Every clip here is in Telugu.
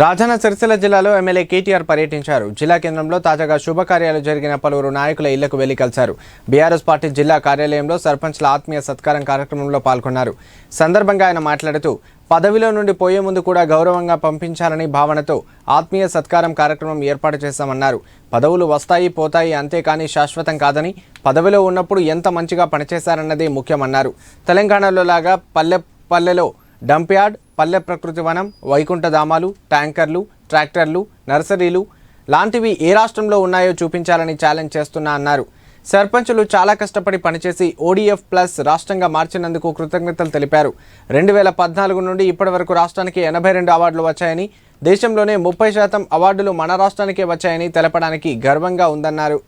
రాజన్న సిరిసిల్ల జిల్లాలో ఎమ్మెల్యే కేటీఆర్ పర్యటించారు. జిల్లా కేంద్రంలో తాజాగా శుభకార్యాలు జరిగిన పలువురు నాయకుల ఇళ్ళకు వెళ్ళి కలిశారు. బీఆర్ఎస్ పార్టీ జిల్లా కార్యాలయంలో సర్పంచ్ల ఆత్మీయ సత్కారం కార్యక్రమంలో పాల్గొన్నారు. సందర్భంగా ఆయన మాట్లాడుతూ పదవిలో నుండి పోయే ముందు కూడా గౌరవంగా పంపించాలని భావనతో ఆత్మీయ సత్కారం కార్యక్రమం ఏర్పాటు చేశామన్నారు. పదవులు వస్తాయి పోతాయి అంతేకాని శాశ్వతం కాదని పదవిలో ఉన్నప్పుడు ఎంత మంచిగా పనిచేశారన్నదే ముఖ్యమన్నారు. తెలంగాణలో లాగా పల్లె పల్లెలో డంప్ యార్డ్ పల్లె ప్రకృతి వనం వైకుంఠధామాలు ట్యాంకర్లు ట్రాక్టర్లు నర్సరీలు లాంటివి ఏ రాష్ట్రంలో ఉన్నాయో చూపించాలని ఛాలెంజ్ చేస్తున్నా అన్నారు. సర్పంచులు చాలా కష్టపడి పనిచేసి ఓడిఎఫ్ ప్లస్ రాష్ట్రంగా మార్చినందుకు కృతజ్ఞతలు తెలిపారు. రెండు వేల పద్నాలుగు నుండి ఇప్పటి వరకు రాష్ట్రానికి ఎనభై రెండు అవార్డులు వచ్చాయని దేశంలోనే ముప్పై శాతం అవార్డులు మన రాష్ట్రానికే వచ్చాయని తెలపడానికి గర్వంగా ఉందన్నారు.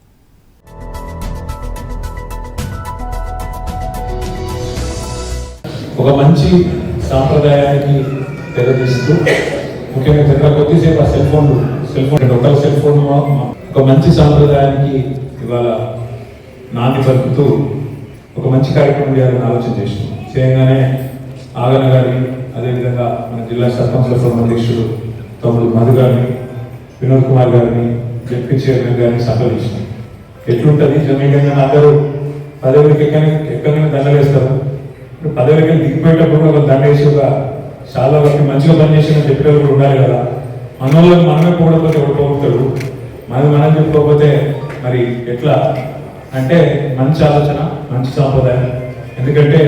ఒక మంచి సాంప్రదాయానికి తెరదీస్తూ ముఖ్యంగా దగ్గర కొద్దిసేపు ఆ సెల్ ఫోన్ సెల్ ఫోన్ ఒక సెల్ ఫోన్ ఒక మంచి సాంప్రదాయానికి ఇవాళ నాంది పలుకుతూ ఒక మంచి కార్యక్రమం చేయాలని ఆలోచన చేసినాం చేయగానే ఆగన గారి అదేవిధంగా మన జిల్లా సర్పంచుల ఫోరం అధ్యక్షుడు తమ్ముడు మధు గారిని వినోద్ కుమార్ గారిని డిప్యూటీ చైర్మన్ గారిని సంప్రదించినాం ఎట్లుంటుంది? జమీకంగా అందరూ పదవికి ఎక్కడ ఎక్కడ దండలేస్తారు? ఇప్పుడు పదవికి దిగిపోయేటప్పుడు ఒక దండ వేసి ఒక చాలా వరకు మంచిగా పనిచేసిన చెప్పేవాళ్ళు వాళ్ళు ఉండాలి కదా. మన వాళ్ళకి మనమే పోకపోతే ఒకటో పోగొడతాడు మనం మనం చెప్పుకోకపోతే మరి ఎట్లా? అంటే మంచి ఆలోచన మంచి సాంప్రదాయం. ఎందుకంటే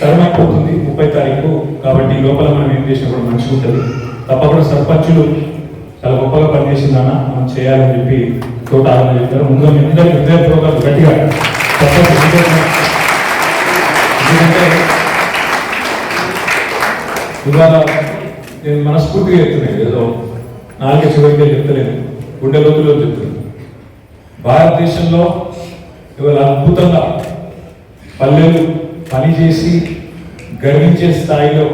టర్మ్ అయిపోతుంది ముప్పై తారీఖు కాబట్టి ఈ లోపల మనం ఏం చేసినా కూడా మంచిగా ఉంటుంది. తప్పకుండా సర్పంచులు చాలా గొప్పగా పనిచేసిందన్న మనం చేయాలని చెప్పి తోట ఆలోచన చెప్పారు ముందు మీ అందరికీ హృదయపూర్వక గట్టిగా తప్పకుండా. ఇవాళ నేను మనస్ఫూర్తిగా చెప్తున్నాను ఏదో నాలుగు చివరికే చెప్తలేను గుండె లోతులో చెప్తున్నాను. భారతదేశంలో ఇవాళ అద్భుతంగా పల్లెలు పనిచేసి గర్వించే స్థాయిలో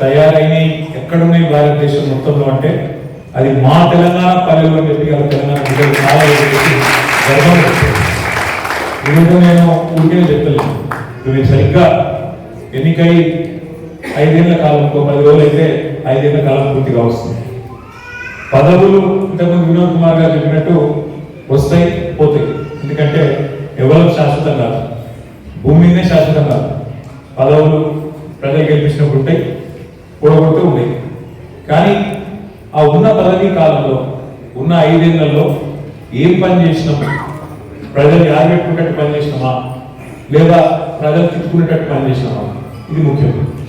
తయారైనవి ఎక్కడున్నాయి భారతదేశం మొత్తంలో అంటే అది మా తెలంగాణ పల్లెలు అని చెప్పి తెలంగాణ ప్రజలు చాలా చెప్పేసి ఈరోజు నేను ఊరికే చెప్తలేను. సరిగ్గా ఎన్నికై ఐదేళ్ళ కాలం ఇంకో పది రోజులు అయితే ఐదేళ్ళ కాలం పూర్తిగా వస్తుంది. పదవులు ఇంతకుముందు వినోద్ కుమార్ గారు చెప్పినట్టు వస్తాయి పోతాయి. ఎందుకంటే ఎవరు శాశ్వతం కాదు. భూమి మీదే శాశ్వతం కాదు. పదవులు ప్రజలు గెలిపించినప్పుడు ఉంటాయి కూడగొడుతూ ఉన్నాయి కానీ ఆ ఉన్న పదవీ కాలంలో ఉన్న ఐదేళ్ళలో ఏం పని చేసినాము? ప్రజలు ఆగబెట్టుకునేటట్టు పని చేసినామా? లేదా ప్రజలు తిట్టుకునేటట్టు పని చేసినామా? ఇది ముఖ్యం.